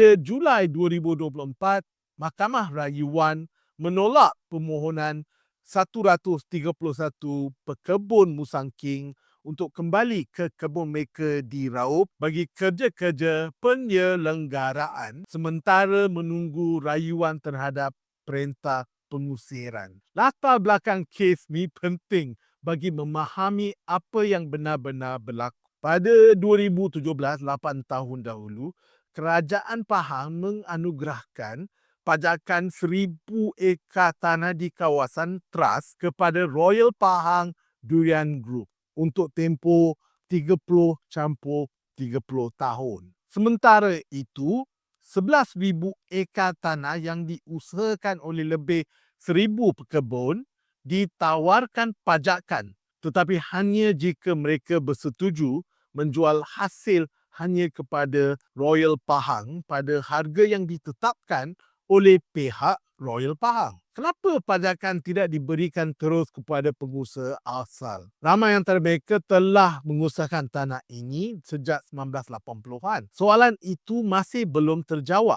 Julai 2024, Mahkamah Rayuan menolak permohonan 131 pekebun musang king untuk kembali ke kebun mereka di Raub bagi kerja-kerja penyelenggaraan sementara menunggu rayuan terhadap perintah pengusiran. Latar belakang kes ni penting bagi memahami apa yang benar-benar berlaku. Pada 2017, 8 tahun dahulu, Kerajaan Pahang menganugerahkan pajakan seribu ekar tanah di kawasan Tras kepada Royal Pahang Durian Group untuk tempoh 30 campur 30 tahun. Sementara itu, 11,000 ekar tanah yang diusahakan oleh lebih 1,000 pekebun ditawarkan pajakan tetapi hanya jika mereka bersetuju menjual hasil hanya kepada Royal Pahang pada harga yang ditetapkan oleh pihak Royal Pahang. Kenapa pajakan tidak diberikan terus kepada pengusaha asal? Ramai antara mereka telah mengusahakan tanah ini sejak 1980-an. Soalan itu masih belum terjawab.